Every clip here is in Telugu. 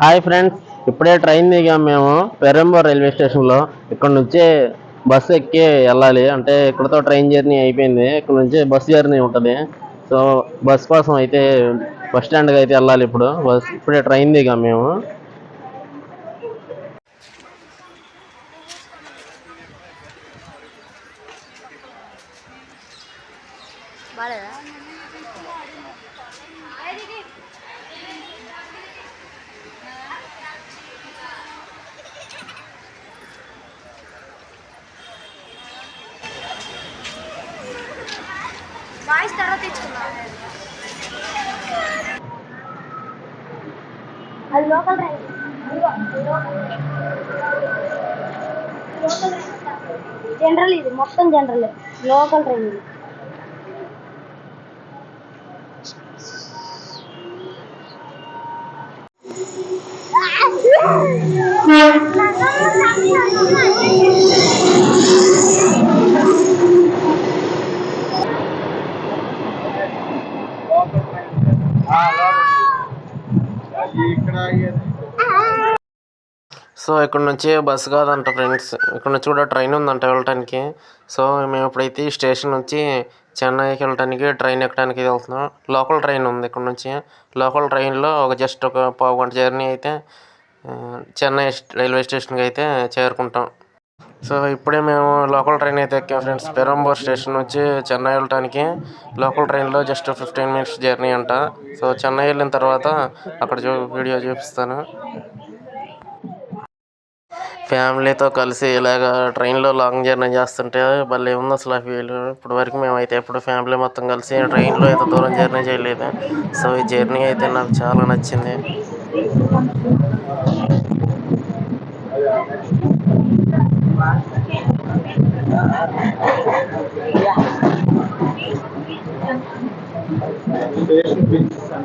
హాయ్ ఫ్రెండ్స్ ఇప్పుడే ట్రైన్ దిగాం మేము పెరంబూర్ రైల్వే స్టేషన్లో. ఇక్కడ నుంచి బస్సు ఎక్కి వెళ్ళాలి. అంటే ఇక్కడతో ట్రైన్ జర్నీ అయిపోయింది. ఇక్కడ నుంచి బస్ జర్నీ ఉంటుంది. సో బస్ కోసం అయితే బస్ స్టాండ్కి అయితే వెళ్ళాలి ఇప్పుడు. బస్ ఇప్పుడే ట్రైన్ దిగాం మేము. అది లోకల్ ట్రైన్ జనరల్ ఇది మొత్తం జనరల్ లోకల్ ట్రైన్ ఇది సో ఇక్కడ నుంచి బస్సు కాదంట ఫ్రెండ్స్. ఇక్కడ నుంచి కూడా ట్రైన్ ఉందంట వెళ్ళటానికి. సో మేము ఇప్పుడైతే స్టేషన్ నుంచి చెన్నైకి వెళ్ళటానికి ట్రైన్ ఎక్కడానికి వెళ్తున్నాం. లోకల్ ట్రైన్ ఉంది ఇక్కడ నుంచి. లోకల్ ట్రైన్లో ఒక జస్ట్ ఒక పావు గంట జర్నీ అయితే చెన్నై రైల్వే స్టేషన్కి అయితే చేరుకుంటాం. సో ఇప్పుడే మేము లోకల్ ట్రైన్ అయితే ఎక్కాం ఫ్రెండ్స్. పెరంబూర్ స్టేషన్ నుంచి చెన్నై వెళ్ళటానికి లోకల్ ట్రైన్లో జస్ట్ ఫిఫ్టీన్ మినిట్స్ జర్నీ అంట. సో చెన్నై వెళ్ళిన తర్వాత అక్కడ చూ వీడియో చూపిస్తాను. ఫ్యామిలీతో కలిసి ఇలాగ ట్రైన్లో లాంగ్ జర్నీ చేస్తుంటే భలే ఉంది అసలు ఆ ఫీల్ ఇప్పటి వరకు మేమైతే ఎప్పుడు ఫ్యామిలీ మొత్తం కలిసి ట్రైన్లో ఎంత దూరం జర్నీ చేయలేదు. సో ఈ జర్నీ అయితే నాకు చాలా నచ్చింది. Station with San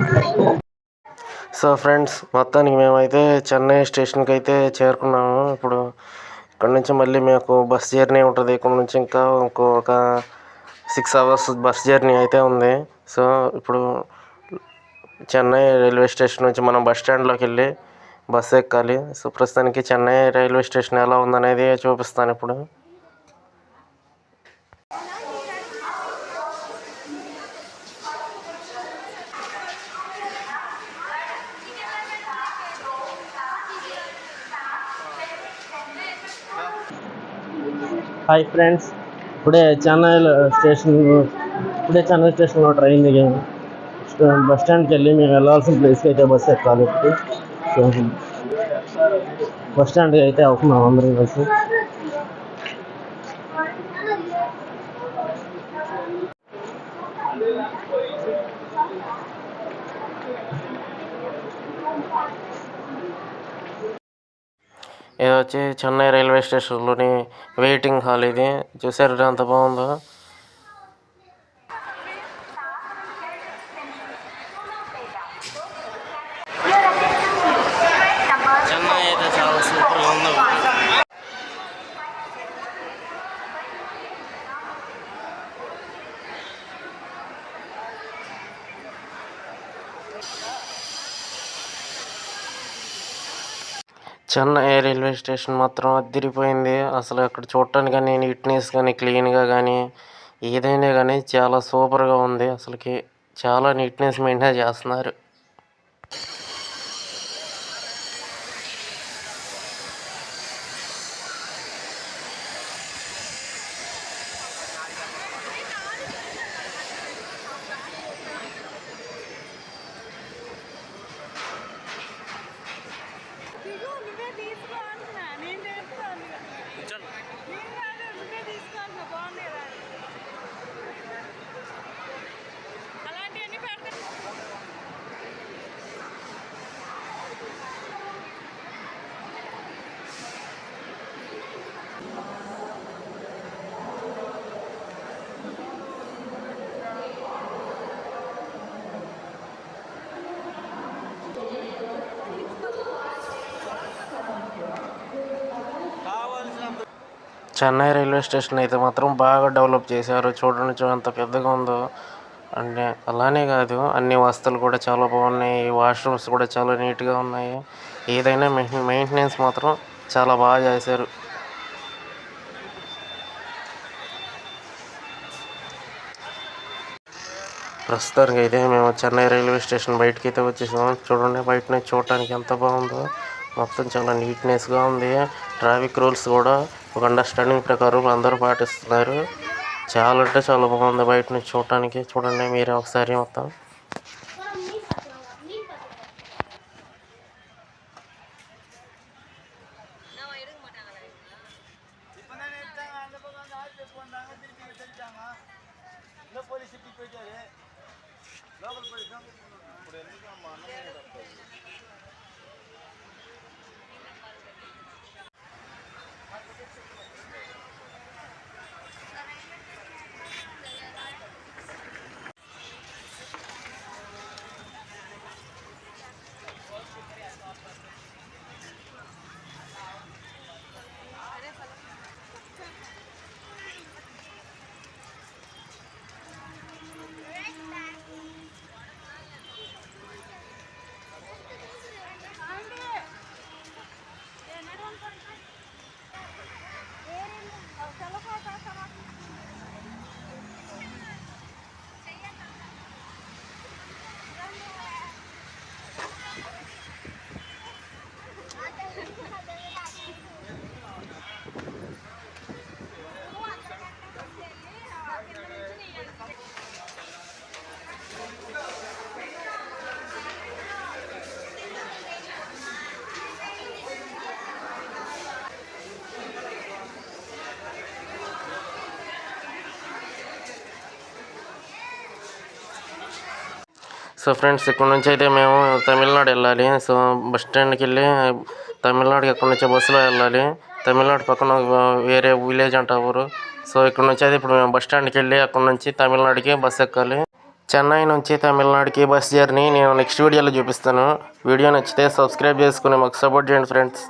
Thank you. So friends మొత్తానికి మేమైతే చెన్నై స్టేషన్కి అయితే చేరుకున్నాము. ఇప్పుడు ఇక్కడ నుంచి మళ్ళీ మాకు బస్ జర్నీ ఉంటుంది. ఇక్కడ నుంచి ఇంకా ఇంకో ఒక సిక్స్ అవర్స్ బస్ జర్నీ అయితే ఉంది. సో ఇప్పుడు చెన్నై రైల్వే స్టేషన్ నుంచి మనం బస్ స్టాండ్లోకి వెళ్ళి బస్సు ఎక్కాలి. సో ప్రస్తుతానికి చెన్నై రైల్వే స్టేషన్ ఎలా ఉందనేది చూపిస్తాను ఇప్పుడు. హాయ్ ఫ్రెండ్స్ ఇప్పుడే చెన్నై స్టేషన్ ఇప్పుడే చెన్నై స్టేషన్లో ట్రైన్ దిగాము. బస్ స్టాండ్కి వెళ్ళి మేము వెళ్ళాల్సిన ప్లేస్కి అయితే బస్సు ఎక్కాలి ఇప్పుడు. సో బస్ స్టాండ్కి అయితే అవుతున్నాం అందరం కలిసి. ఇది వచ్చి చెన్నై రైల్వే స్టేషన్లోని వెయిటింగ్ హాల్ ఇది. చూసారు ఎంత బాగుందో చెన్నై అయితే చాలా సూపర్గా ఉంది చెన్నై రైల్వే స్టేషన్ మాత్రం అదిరిపోయింది అసలు అక్కడ చూడటానికి కానీ నీట్నెస్ కానీ క్లీన్గా కానీ ఏదైనా కానీ చాలా సూపర్గా ఉంది. అసలుకి చాలా నీట్నెస్ మెయింటైన్ చేస్తున్నారు. చెన్నై రైల్వే స్టేషన్ అయితే మాత్రం బాగా డెవలప్ చేశారు. చూడండి ఎంత పెద్దగా ఉందో. అంటే అలానే కాదు అన్ని వస్తువులు కూడా చాలా బాగున్నాయి. వాష్రూమ్స్ కూడా చాలా నీట్గా ఉన్నాయి. ఏదైనా మెయింటెనెన్స్ మాత్రం చాలా బాగా చేశారు. ప్రస్తుతానికి అయితే మేము చెన్నై రైల్వే స్టేషన్ బయటకి అయితే వచ్చేసాం. చూడండి బయటనే చూడటానికి ఎంత బాగుందో. మొత్తం చాలా నీట్నెస్గా ఉంది. ట్రాఫిక్ రూల్స్ కూడా ఒక అండర్స్టాండింగ్ ప్రకారం అందరూ పాటిస్తున్నారు. చాలా అంటే చాలా బాగుంది బయట నుంచి చూడటానికి. చూడండి మీరే ఒకసారి మొత్తం. సో ఫ్రెండ్స్ ఇక్కడ నుంచి అయితే మేము తమిళనాడు వెళ్ళాలి. సో బస్ స్టాండ్కి వెళ్ళి తమిళనాడుకి అక్కడ నుంచి బస్సులో వెళ్ళాలి. తమిళనాడు పక్కన వేరే విలేజ్ అంట ఊరు. సో ఇక్కడ నుంచి అయితే ఇప్పుడు మేము బస్ స్టాండ్కి వెళ్ళి అక్కడ నుంచి తమిళనాడుకి బస్సు ఎక్కాలి. చెన్నై నుంచి తమిళనాడుకి బస్ జర్నీ నేను నెక్స్ట్ వీడియోలో చూపిస్తాను. వీడియో నచ్చితే సబ్స్క్రైబ్ చేసుకుని మాకు సపోర్ట్ చేయండి ఫ్రెండ్స్.